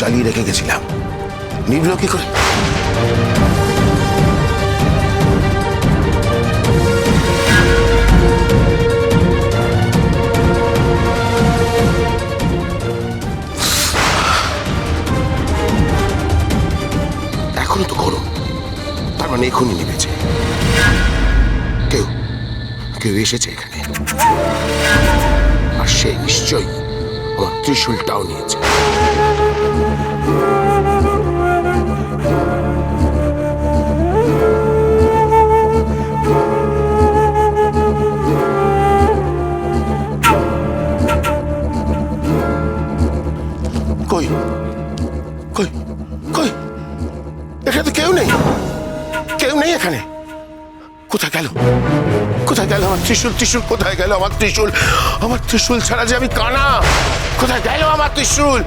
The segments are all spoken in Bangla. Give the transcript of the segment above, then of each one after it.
জ্বালিয়ে রেখে গেছিলাম। নিবল কি করে? এখনও তো গরম তার মানে এখনই নিবেছে কেউ কেউ এসেছে এখানে। আর সে নিশ্চয়ই আমার ত্রিশূলটাও নিয়েছে। কেউ নেই এখানে? কোথায় গেল? কোথায় গেল আমার ত্রিশূল? ত্রিশূল কোথায় গেল আমার ত্রিশূল? আমার ত্রিশূল ছাড়া যে আমি কানা? কোথায় গেল আমার ত্রিশূল?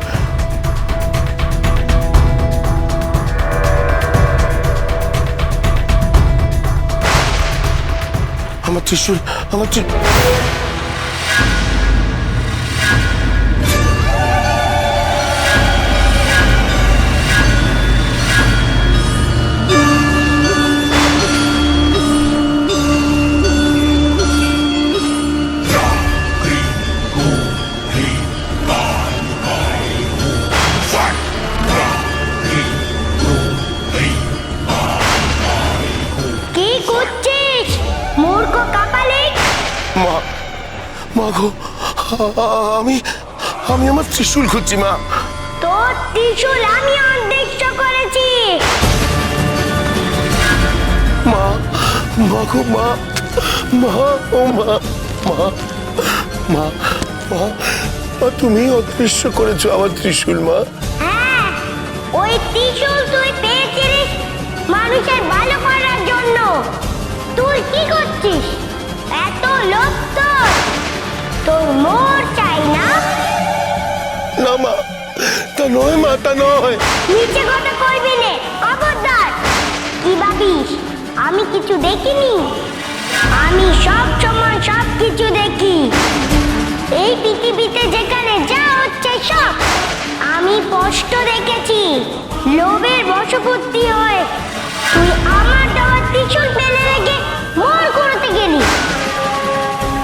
আমার ত্রিশূল আমার ত্রিশূল আমি আমি আমার ত্রিশূল খুঁজছি মা। তোর ত্রিশূল আমি অদৃশ্য করেছি। মা মা গো মা মা ও মা মা মা মা মা তুমি অদৃশ্য করেছ আমার ত্রিশূল মা। হ্যাঁ ওই ত্রিশূল তুই মা তা নয় মা তা নয়। নিচে কথা করবি নে খবরদার। কি ভাবিস আমি কিছু দেখিনি? আমি সব সময় সব কিছু দেখি। এই পৃথিবীতে যেখানে যা হচ্ছে সব আমি স্পষ্ট দেখেছি। লোভের বশবর্তী হয়ে তুই আমার দেওয়ার ত্রিশূল ফেলে রেখে মোর করতে গেলি।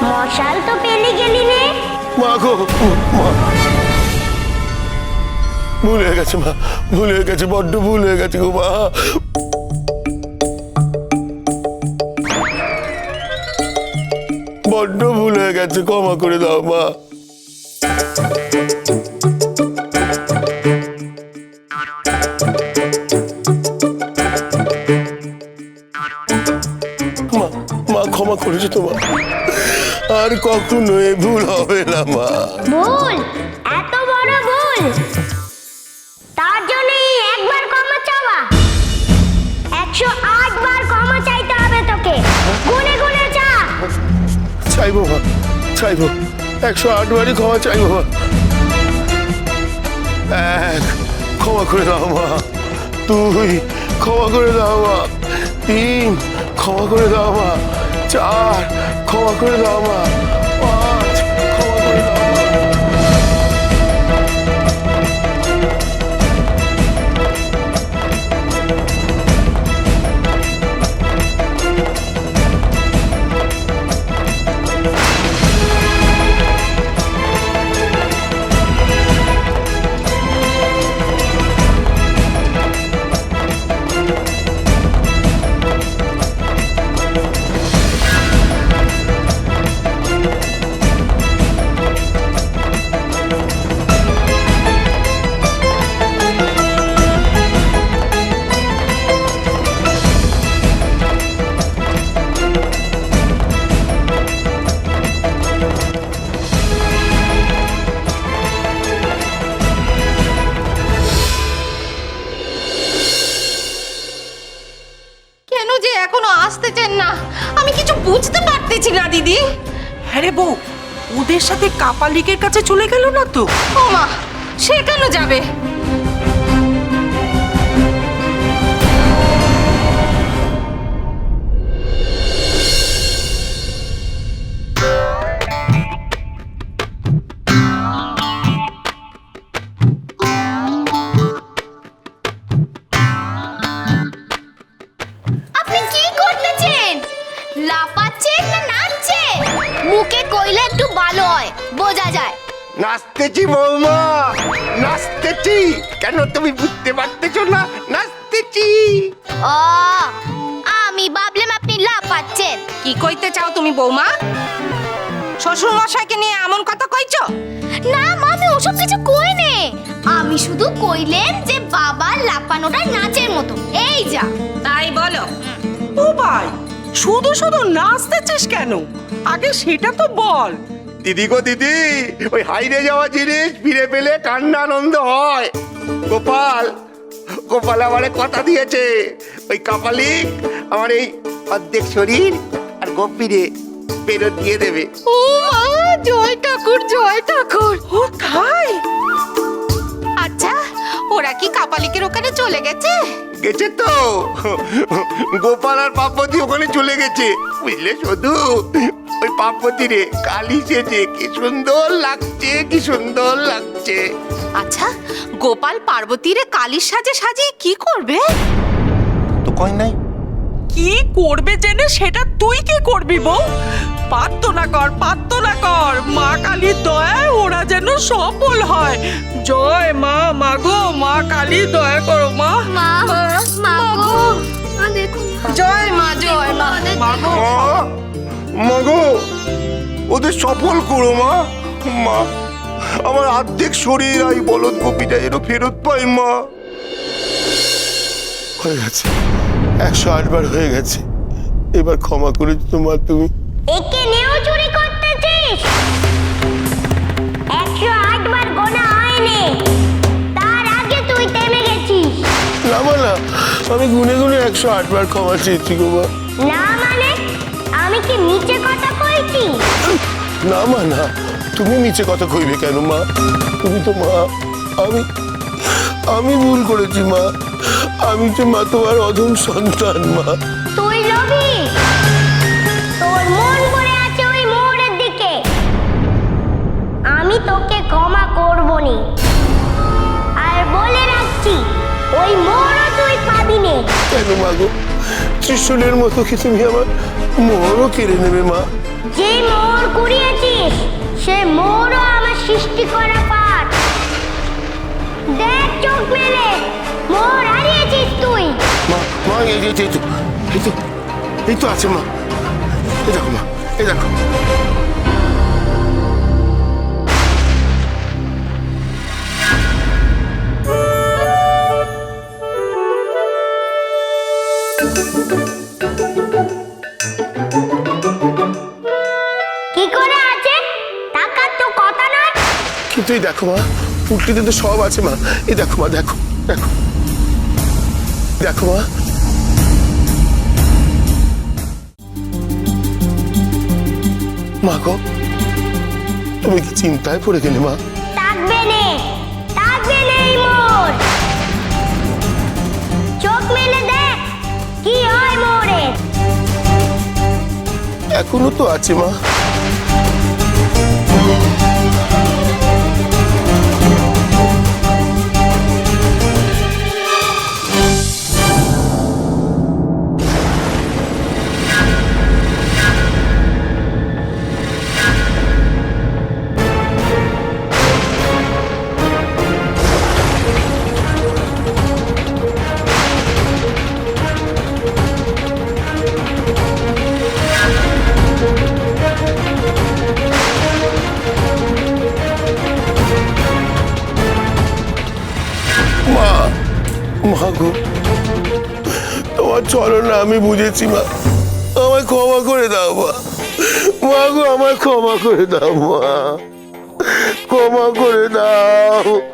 মশাল তো পেলে গেলি নে। মা গো মা। ভুল হয়ে গেছে, মা। ভুল হয়ে গেছে, বড্ড ভুল হয়ে গেছে গো, মা। বড্ড ভুল হয়ে গেছে, ক্ষমা করে দাও, মা। মা ক্ষমা করেছ তোমার আর কখনো ভুল হবে না, মা। একশো আট বার ক্ষমা চাইতে হবে তোকে। গুনে গুনে চা চাইব, মা, চাইব। একশো আট বারই ক্ষমা চাইব, মা। এক, ক্ষমা করে দাও, মা। দুই, ক্ষমা করে দাও, মা। তিন, ক্ষমা করে দাও, মা। চার, ক্ষমা করে দাও, মা। যে এখনও আসতেছেন না? আমি কিছু বুঝতে পারতেছি না দিদি। হ্যাঁ রে বউ ওদের সাথে কাপালিকের কাছে চলে গেল না তো? ও মা সে কেন যাবে? নাচতেছি বৌমা নাচতেছি। কেন তুমি বুঝতে পারতেছ না? নাচতেছি। ও আমি ভাবলাম আপনি লাপাচ্ছেন কি কইতে চাও তুমি বৌমা? শ্বশুর মশাইকে নিয়ে এমন কথা কইছো? না মামি ওসব কিছু কই নে। আমি শুধু কইলেন যে বাবার লাপানোটা নাচের মতো। এই যা। তাই বলো। ও ভাই শুধু শুধু নাচতেছিস কেন? আগে সেটা তো বল। দিদি গো দিদি, ওই হাইরে যাওয়া জিনিস ফিরে পেলে কান্না আনন্দ হয়। গোপাল গোপাল আমারে কথা দিয়েছে, ওই কাপালিক আমার এই অর্ধেক শরীর আর গপ্পিরে ফেরত দিয়ে দেবে। ও জয় ঠাকুর জয় ঠাকুর। ও তাই ওরা কি কাপালিকের ওখানে চলে গেছে? গেছে তো। গোপাল আর পার্বতী ওখানে চলে গেছে। বুঝলে শুধু? ওই পার্বতী রে কালি সেজে কি সুন্দর লাগছে কি সুন্দর লাগছে। আচ্ছা গোপাল পার্বতীর কালির সাজে সাজিয়ে কি করবে? তো কই নাই। কি করবে জেনে সেটা তুই কি করবি বউ? প্রার্থনা কর প্রার্থনা কর। সফল হয়। জয় মা মাগো মা কালী দয়া করো মা। মা মা জয় মা জয় মা মাগো মাগো ওদের সফল করো মা। মা আমার অর্ধেক শরীর আই বলদ গোপীটা যেন ফেরত পাই মা। হয়ে গেছে। একশো আটবার হয়ে গেছে। এবার ক্ষমা করে তোমার তুমি। একে না আমি গুনে গুনে একশো আটবার ক্ষমা চেয়েছি গো মা। না মানে? আমি কি নিচে কথা কইছি? না মা না। তুমি নিচে কথা কইবে কেন মা? তুমি তো মা আমি আমি ভুল করেছি মা। আমি তো মা তোমার অধম সন্তান মা। তুই লোভী? ত্রিশুলের মতো কি তুমি আমার মোহরও কেড়ে নেবে মা। যে মোহর কুড়িয়েছিস সে মোহরও আমার সৃষ্টি করা পাঠ। দেখ চোখ মেলে মোহর হারিয়েছিস তুই। মা মা এই যে এই তো এই তো আছে মা। এই দেখো মা এই দেখো। এই দেখো মা পুটলিতে তো সব আছে মা। এই দেখো মা দেখো দেখো। দেখো মা। মা গো তুমি কি চিন্তায় পড়ে গেলে মা? থাকবে নে থাকবে নে এই চোখ মেলে দেখ কি হয় মোড়ে এখনও তো আছে মা। মা গো তোমার চরণ আমি বুঝেছি, মা। আমায় ক্ষমা করে দাও, মা। মা গো আমায় ক্ষমা করে দাও, মা। ক্ষমা করে দাও।